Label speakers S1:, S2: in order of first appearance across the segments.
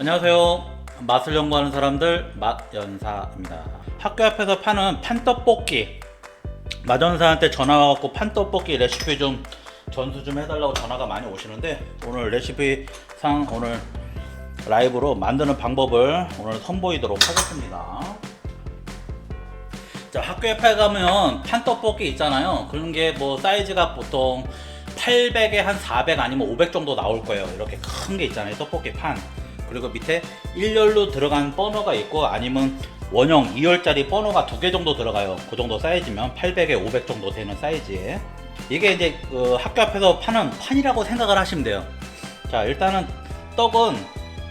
S1: 안녕하세요. 맛을 연구하는 사람들 맛연사입니다. 학교 앞에서 파는 판떡볶이 맛연사한테 전화 와갖고 판떡볶이 레시피 좀 전수 좀 해달라고 전화가 많이 오시는데 오늘 레시피 상 오늘 라이브로 만드는 방법을 오늘 선보이도록 하겠습니다. 자 학교 옆에 가면 판떡볶이 있잖아요. 그런 게 뭐 사이즈가 보통 800에 한 400 아니면 500 정도 나올 거예요. 이렇게 큰 게 있잖아요. 떡볶이 판. 그리고 밑에 1열로 들어간 버너가 있고 아니면 원형 2열짜리 버너가 두 개 정도 들어가요. 그 정도 사이즈면 800에 500 정도 되는 사이즈에. 이게 이제 그 학교 앞에서 파는 판이라고 생각을 하시면 돼요. 자, 일단은 떡은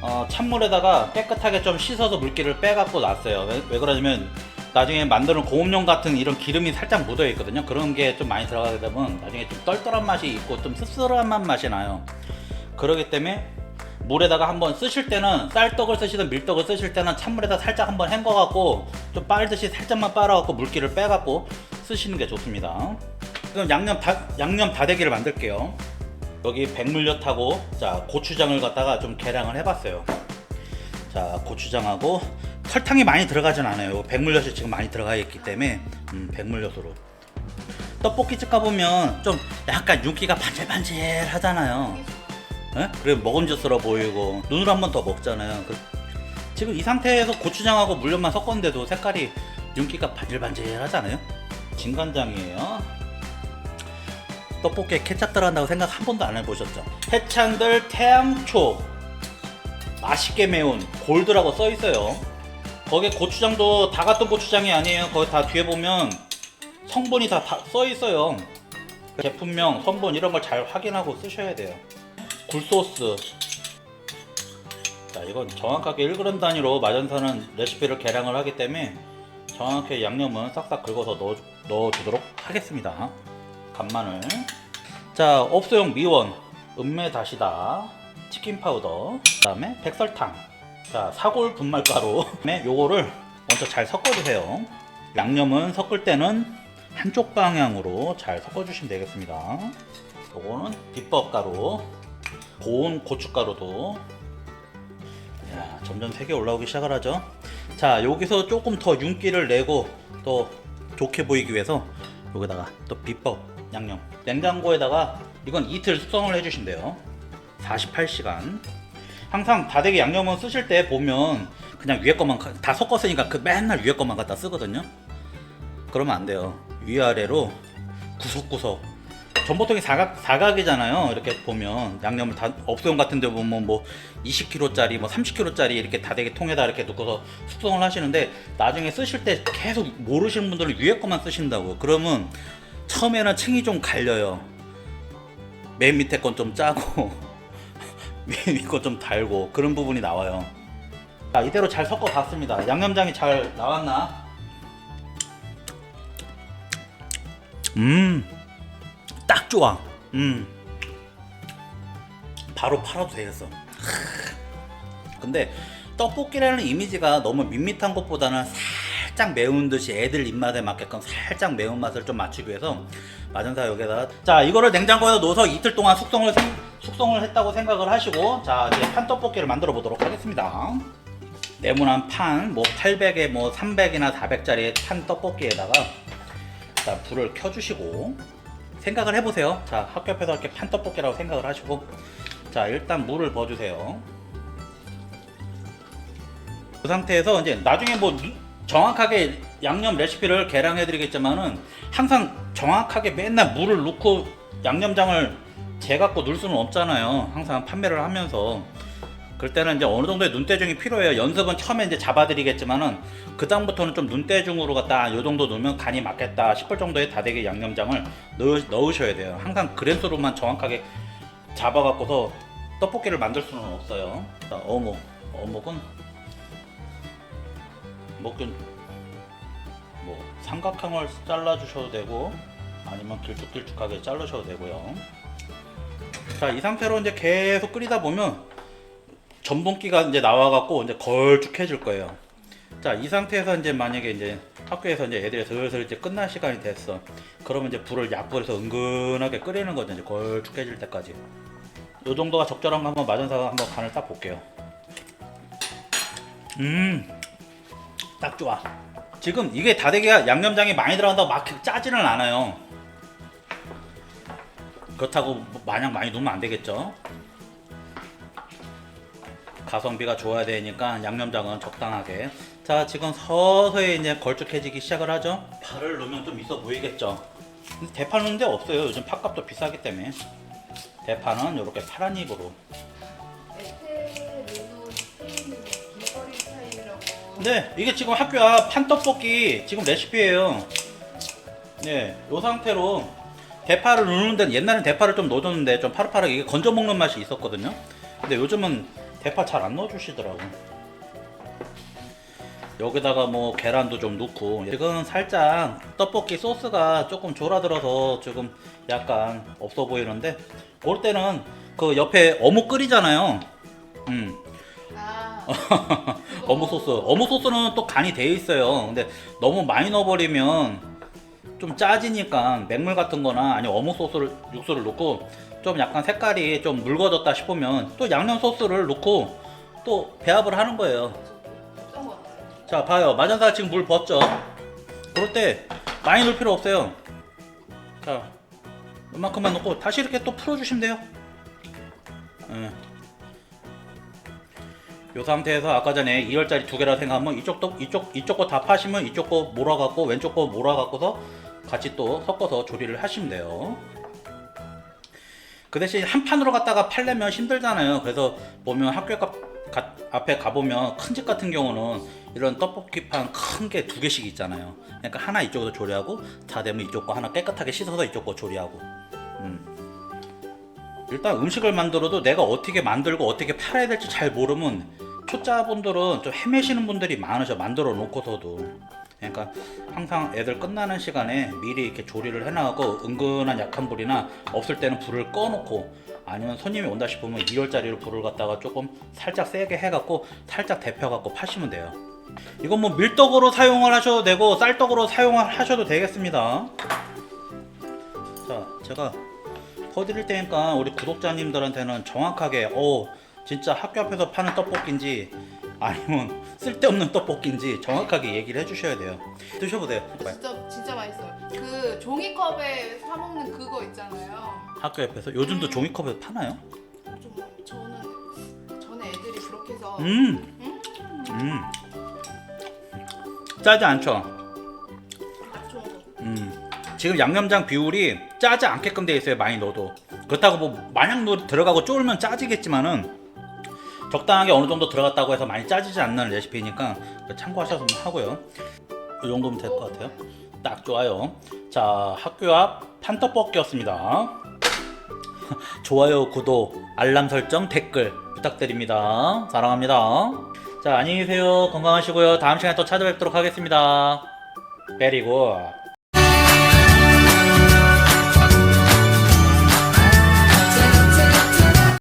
S1: 어, 찬물에다가 깨끗하게 좀 씻어서 물기를 빼갖고 놨어요. 왜, 왜 그러냐면 나중에 만드는 고음용 같은 이런 기름이 살짝 묻어 있거든요. 그런 게 좀 많이 들어가게 되면 나중에 좀 떨떨한 맛이 있고 좀 씁쓸한 맛이 나요. 그러기 때문에 물에다가 한번 쓰실 때는 쌀떡을 쓰시든 밀떡을 쓰실 때는 찬물에다 살짝 한번 헹궈갖고 좀 빨듯이 살짝만 빨아갖고 물기를 빼갖고 쓰시는 게 좋습니다. 그럼 양념 다, 양념 다대기를 만들게요. 여기 백물엿하고 자 고추장을 갖다가 좀 계량을 해봤어요. 자 고추장하고 설탕이 많이 들어가진 않아요. 백물엿이 지금 많이 들어가 있기 때문에 음, 백물엿으로 떡볶이집 가보면 좀 약간 윤기가 반질반질 하잖아요. 예? 그래 먹음직스러워 보이고 눈으로 한 번 더 먹잖아요. 그- 지금 이 상태에서 고추장하고 물엿만 섞었는데도 색깔이 윤기가 반질반질하잖아요. 진간장이에요. 떡볶이에 케찹 들어간다고 생각 한 번도 안 해보셨죠? 해찬들 태양초 맛있게 매운 골드라고 써 있어요. 거기에 고추장도 다 같은 고추장이 아니에요. 거기 다 뒤에 보면 성분이 다 써 있어요. 제품명, 성분 이런 걸 잘 확인하고 쓰셔야 돼요. 굴소스. 자, 이건 정확하게 1g 단위로 마전사는 레시피를 계량을 하기 때문에 정확하게 양념은 싹싹 긁어서 넣어, 넣어주도록 하겠습니다. 간마늘. 자, 업소용 미원, 은매 다시다, 치킨 파우더, 그 다음에 백설탕. 자, 사골 분말가루. 네, 요거를 먼저 잘 섞어주세요. 양념은 섞을 때는 한쪽 방향으로 잘 섞어주시면 되겠습니다. 요거는 비법 가루, 고운 고춧가루도. 야, 점점 색이 올라오기 시작을 하죠. 자, 여기서 조금 더 윤기를 내고 또 좋게 보이기 위해서 여기다가 또 비법 양념. 냉장고에다가 이건 이틀 숙성을 해주시면 돼요. 48시간. 항상 다대기 양념은 쓰실 때 보면 그냥 위에 것만 가- 다 섞었으니까 그 맨날 위에 것만 갖다 쓰거든요. 그러면 안 돼요. 위아래로 구석구석. 전보통이 사각 사각이잖아요. 이렇게 보면 양념을 다 업소용 같은 데 보면 뭐 20kg짜리 뭐 30kg짜리 이렇게 다대기 통에다 이렇게 넣고서 숙성을 하시는데 나중에 쓰실 때 계속 모르시는 분들은 위에 것만 쓰신다고요. 그러면 처음에는 층이 좀 갈려요. 맨 밑에 건 좀 짜고 위에 거좀 달고 그런 부분이 나와요. 자, 이대로 잘 섞어 봤습니다. 양념장이 잘 나왔나? 음, 딱 좋아. 음, 바로 팔아도 되겠어. 근데 떡볶이라는 이미지가 너무 밋밋한 것보다는 살짝 매운 듯이 애들 입맛에 맞게끔 살짝 매운 맛을 좀 맞추기 위해서 마전사 여기다가 자 이거를 냉장고에 넣어서 이틀 동안 숙성을 생- 숙성을 했다고 생각을 하시고 자 이제 판 떡볶이를 만들어 보도록 하겠습니다. 네모난 판, 뭐 800에 뭐 300이나 400짜리 판 떡볶이에다가 자 불을 켜주시고 생각을 해보세요. 자 학교 앞에서 이렇게 판 떡볶이라고 생각을 하시고 자 일단 물을 부어주세요. 그 상태에서 이제 나중에 뭐 누- 정확하게 양념 레시피를 계량해드리겠지만은 항상 정확하게 맨날 물을 넣고 양념장을 재갖고 넣을 수는 없잖아요. 항상 판매를 하면서 그럴 때는 이제 어느 정도의 눈대중이 필요해요. 연습은 처음에 이제 잡아드리겠지만은 그 다음부터는 좀 눈대중으로 갖다 요 정도 넣으면 간이 맞겠다 싶을 정도의 다대기 양념장을 넣으, 넣으셔야 돼요. 항상 그램수로만 정확하게 잡아갖고서 떡볶이를 만들 수는 없어요. 자, 어묵, 어묵은 먹긴 뭐 삼각형을 잘라 주셔도 되고 아니면 길쭉길쭉하게 자르셔도 되고요. 자, 이 상태로 이제 계속 끓이다 보면 전분기가 이제 나와갖고 이제 걸쭉해질 거예요. 자, 이 상태에서 이제 만약에 이제 학교에서 이제 애들이 슬슬 이제 끝날 시간이 됐어. 그러면 이제 불을 약불에서 은근하게 끓이는 거죠. 이제 걸쭉해질 때까지. 요 정도가 적절한 거 한번 마전사가 한번 간을 딱 볼게요. 음, 딱 좋아. 지금 이게 다대기가 양념장이 많이 들어간다고 막 짜지는 않아요. 그렇다고 뭐 마냥 많이 넣으면 안 되겠죠. 가성비가 좋아야 되니까 양념장은 적당하게. 자, 지금 서서히 이제 걸쭉해지기 시작을 하죠. 파를 넣으면 좀 있어 보이겠죠. 근데 대파 넣는 데 없어요. 요즘 팥값도 비싸기 때문에. 대파는 이렇게 파란 잎으로. 네, 이게 지금 학교 앞 판떡볶이 지금 레시피예요. 네, 요 상태로 대파를 넣는 데는 옛날엔 대파를 좀 넣어줬는데 좀 파릇파릇 이게 건져 먹는 맛이 있었거든요. 근데 요즘은 대파 잘 안 넣어주시더라고. 여기다가 뭐 계란도 좀 넣고 지금 살짝 떡볶이 소스가 조금 졸아들어서 지금 약간 없어 보이는데 그럴 때는 그 옆에 어묵 끓이잖아요. 음,
S2: 아.
S1: 어묵 소스. 어묵 소스는 또 간이 돼 있어요. 근데 너무 많이 넣어버리면 좀 짜지니까 맹물 같은 거나 아니면 어묵 소스를, 육수를 넣고 좀 약간 색깔이 좀 묽어졌다 싶으면 또 양념 소스를 넣고 또 배합을 하는
S2: 거예요.
S1: 자, 봐요. 마전사 지금 물 벗죠? 그럴 때 많이 넣을 필요 없어요. 자, 이만큼만 넣고 다시 이렇게 또 풀어주시면 돼요. 예. 요 상태에서 아까 전에 2열짜리 두 개라 생각하면 이쪽도 이쪽 이쪽 거 다 파시면 이쪽 거 몰아갖고 왼쪽 거 몰아갖고서 같이 또 섞어서 조리를 하시면 돼요. 그 대신 한 판으로 갖다가 팔려면 힘들잖아요. 그래서 보면 학교 앞, 가- 앞에 가보면 큰 집 같은 경우는 이런 떡볶이판 큰 게 두 개씩 있잖아요. 그러니까 하나 이쪽으로 조리하고 다 되면 이쪽 거 하나 깨끗하게 씻어서 이쪽 거 조리하고. 음. 일단 음식을 만들어도 내가 어떻게 만들고 어떻게 팔아야 될지 잘 모르면 초짜분들은 좀 헤매시는 분들이 많으셔 만들어 놓고서도. 그러니까 항상 애들 끝나는 시간에 미리 이렇게 조리를 해놔가고 은근한 약한 불이나 없을 때는 불을 꺼놓고 아니면 손님이 온다 싶으면 2열짜리로 불을 갖다가 조금 살짝 세게 해갖고 살짝 데펴갖고 파시면 돼요. 이건 뭐 밀떡으로 사용을 하셔도 되고 쌀떡으로 사용을 하셔도 되겠습니다. 자 제가 퍼드릴 테니까 우리 구독자님들한테는 정확하게 어 진짜 학교 앞에서 파는 떡볶이인지 아니면 쓸데없는 떡볶이인지 정확하게 얘기를 해주셔야 돼요 드셔보세요 제발.
S2: 진짜 진짜 맛있어요. 그 종이컵에 사 먹는 그거 있잖아요.
S1: 학교 옆에서 요즘도 종이컵에서 파나요?
S2: 좀 저는 전에 애들이 그렇게 해서
S1: 음, 음, 짜지 않죠?
S2: 딱 좋은 거.
S1: 음, 지금 양념장 비율이 짜지 않게끔 돼 있어요 많이 넣어도 그렇다고 뭐 마냥 넣 들어가고 쫄면 짜지겠지만은 적당하게 어느 정도 들어갔다고 해서 많이 짜지지 않는 레시피니까 참고하셨으면 하고요. 이 정도면 될 것 같아요. 딱 좋아요. 자 학교 앞 판떡볶이였습니다. 좋아요 구독 알람 설정 댓글 부탁드립니다. 사랑합니다. 자 안녕히 계세요. 건강하시고요. 다음 시간에 또 찾아뵙도록 하겠습니다. 베리고